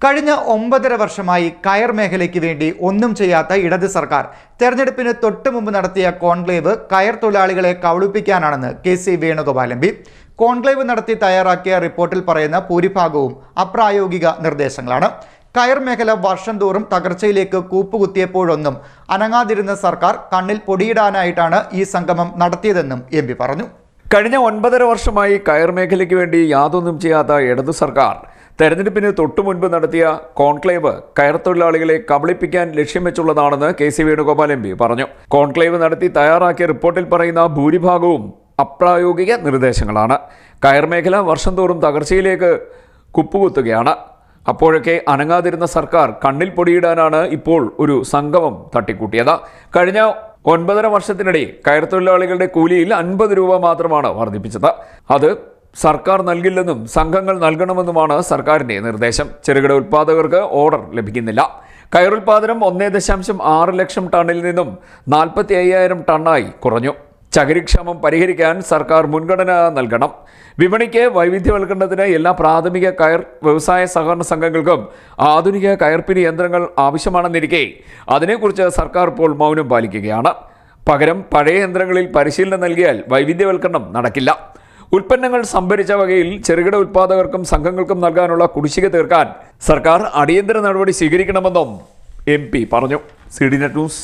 കഴിഞ്ഞ ഒമ്പതര വർഷമായി കയർ മേഖലയ്ക്ക് വേണ്ടി ഒന്നും ചെയ്യാത്ത ഇടത് സർക്കാർ തെരഞ്ഞെടുപ്പിന് തൊട്ടു മുമ്പ് നടത്തിയ കോൺക്ലേവ് കയർ തൊഴിലാളികളെ കവളിപ്പിക്കാനാണെന്ന് K C Venugopal M P. Conclave നടത്തി തയ്യാറാക്കിയ റിപ്പോർട്ടിൽ പറയുന്ന ഭൂരിഭാഗവും അപ്രായോഗിക നിർദ്ദേശങ്ങളാണ്. കയർ മേഖല വർഷം തോറും തകർച്ചയിലേക്ക് കൂപ്പുകുത്തിയപ്പോഴൊന്നും അനങ്ങാതിരുന്ന സർക്കാർ കണ്ണിൽ പൊടിയിടാനായിട്ടാണ് ഈ സംഗമം നടത്തിയതെന്നും എം പറഞ്ഞു. കഴിഞ്ഞ ഒൻപതര വർഷമായി കയർ മേഖലയ്ക്ക് വേണ്ടി യാതൊന്നും ചെയ്യാത്ത ഇടതു സർക്കാർ തെരഞ്ഞെടുപ്പിന് തൊട്ടു മുൻപ് നടത്തിയ കോൺക്ലേവ് കയർ തൊഴിലാളികളെ കബളിപ്പിക്കാൻ ലക്ഷ്യം വെച്ചുള്ളതാണെന്ന് K C Venugopal M P പറഞ്ഞു. കോൺക്ലേവ് നടത്തി തയ്യാറാക്കിയ റിപ്പോർട്ടിൽ പറയുന്ന ഭൂരിഭാഗവും അപ്രായോഗിക നിർദ്ദേശങ്ങളാണ്. കയർ മേഖല വർഷം തോറും തകർച്ചയിലേക്ക് കുപ്പുകുത്തുകയാണ്. അപ്പോഴൊക്കെ അനങ്ങാതിരുന്ന സർക്കാർ കണ്ണിൽ പൊടിയിടാനാണ് ഇപ്പോൾ ഒരു സംഗമം തട്ടിക്കൂട്ടിയത്. കഴിഞ്ഞ ഒൻപതര വർഷത്തിനിടെ കയർ തൊഴിലാളികളുടെ കൂലിയിൽ അൻപത് രൂപ മാത്രമാണ് വർദ്ധിപ്പിച്ചത്. അത് സർക്കാർ നൽകില്ലെന്നും സംഘങ്ങൾ നൽകണമെന്നുമാണ് സർക്കാരിന്റെ നിർദ്ദേശം. ചെറുകിട ഉൽപ്പാദകർക്ക് ഓർഡർ ലഭിക്കുന്നില്ല. കയറുൽപാദനം ഒന്നേ ദശാംശം ആറ് ലക്ഷം ടണ്ണിൽ നിന്നും നാൽപ്പത്തി അയ്യായിരം ടണ്ണായി കുറഞ്ഞു. ചകിരിക്ഷാമം പരിഹരിക്കാൻ സർക്കാർ മുൻഗണന നൽകണം. വിപണിക്ക് വൈവിധ്യവൽക്കരണത്തിന് എല്ലാ പ്രാഥമിക കയർ വ്യവസായ സഹകരണ സംഘങ്ങൾക്കും ആധുനിക കയർപ്പിനി യന്ത്രങ്ങൾ ആവശ്യമാണെന്നിരിക്കെ അതിനെക്കുറിച്ച് സർക്കാർ ഇപ്പോൾ മൗനം പാലിക്കുകയാണ്. പകരം പഴയ യന്ത്രങ്ങളിൽ പരിശീലനം നൽകിയാൽ വൈവിധ്യവൽക്കരണം നടക്കില്ല. ഉൽപ്പന്നങ്ങൾ സംഭരിച്ച വകയിൽ ചെറുകിട ഉൽപ്പാദകർക്കും സംഘങ്ങൾക്കും നൽകാനുള്ള കുടിശ്ശിക തീർക്കാൻ സർക്കാർ അടിയന്തര നടപടി സ്വീകരിക്കണമെന്നും എം പറഞ്ഞു. C D net news.